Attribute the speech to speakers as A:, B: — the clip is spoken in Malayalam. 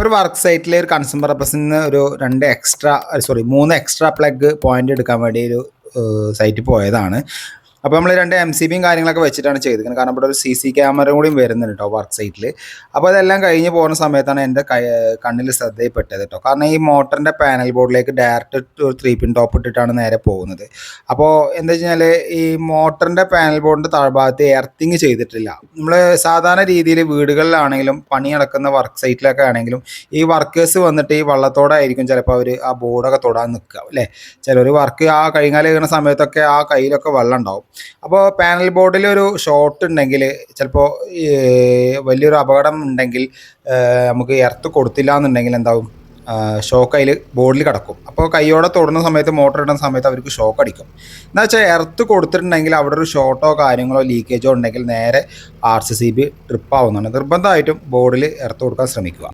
A: അപ്പോൾ ഒരു വർക്ക് സൈറ്റിലെ ഒരു കൺസ്യൂമർ നിന്ന് ഒരു രണ്ട് എക്സ്ട്രാ സോറി മൂന്ന് എക്സ്ട്രാ പ്ലഗ് പോയിന്റ് എടുക്കാൻ വേണ്ടി ഒരു സൈറ്റിൽ പോയതാണ്. അപ്പോൾ നമ്മൾ രണ്ട് എം സി ബിയും കാര്യങ്ങളൊക്കെ വെച്ചിട്ടാണ് ചെയ്തിരിക്കുന്നത്. കാരണം ഇവിടെ ഒരു സി സി ക്യാമറ കൂടിയും വരുന്നുണ്ട് കേട്ടോ വർക്ക് സൈറ്റിൽ അപ്പോൾ അതെല്ലാം കഴിഞ്ഞ് പോകുന്ന സമയത്താണ് എന്റെ കണ്ണിൽ ശ്രദ്ധയിൽപ്പെട്ടത് കേട്ടോ കാരണം ഈ മോട്ടറിന്റെ പാനൽ ബോർഡിലേക്ക് ഡയറക്റ്റ് ഒരു ത്രീ പിൻ ടോപ്പ് ഇട്ടിട്ടാണ് നേരെ പോകുന്നത്. അപ്പോൾ എന്താ വെച്ച് കഴിഞ്ഞാൽ ഈ മോട്ടറിന്റെ പാനൽ ബോർഡിന്റെ താഴ്ഭാഗത്ത് എർത്തിങ് ചെയ്തിട്ടില്ല. നമ്മൾ സാധാരണ രീതിയിൽ വീടുകളിലാണെങ്കിലും പണി നടക്കുന്ന വർക്ക് സൈറ്റിലൊക്കെ ആണെങ്കിലും ഈ വർക്കേഴ്സ് വന്നിട്ട് ഈ വള്ളത്തോടായിരിക്കും ചിലപ്പോൾ അവർ ആ ബോർഡൊക്കെ തൊടാൻ നിൽക്കുക അല്ലേ? ചിലർ വർക്ക് ആ കഴിഞ്ഞാൽ സമയത്തൊക്കെ ആ കയ്യിലൊക്കെ വെള്ളം ഉണ്ടാവും. അപ്പോൾ പാനൽ ബോർഡിൽ ഒരു ഷോർട്ട് ഉണ്ടെങ്കിൽ ചിലപ്പോൾ വലിയൊരു അപകടം ഉണ്ടെങ്കിൽ നമുക്ക് എർത്ത് കൊടുത്തില്ല എന്നുണ്ടെങ്കിൽ എന്താവും? ഷോക്ക് അതിൽ ബോർഡിൽ കിടക്കും. അപ്പോൾ കൈയോടെ തൊടുന്ന സമയത്ത് മോട്ടർ ഇടുന്ന സമയത്ത് അവർക്ക് ഷോക്ക് അടിക്കും. എന്താ വെച്ചാൽ എർത്ത് കൊടുത്തിട്ടുണ്ടെങ്കിൽ അവിടെ ഒരു ഷോർട്ടോ കാര്യങ്ങളോ ലീക്കേജോ ഉണ്ടെങ്കിൽ നേരെ R C C B trip ആവുന്നതാണ്. നിർബന്ധമായിട്ടും ബോർഡിൽ എർത്ത് കൊടുക്കാൻ ശ്രമിക്കുക.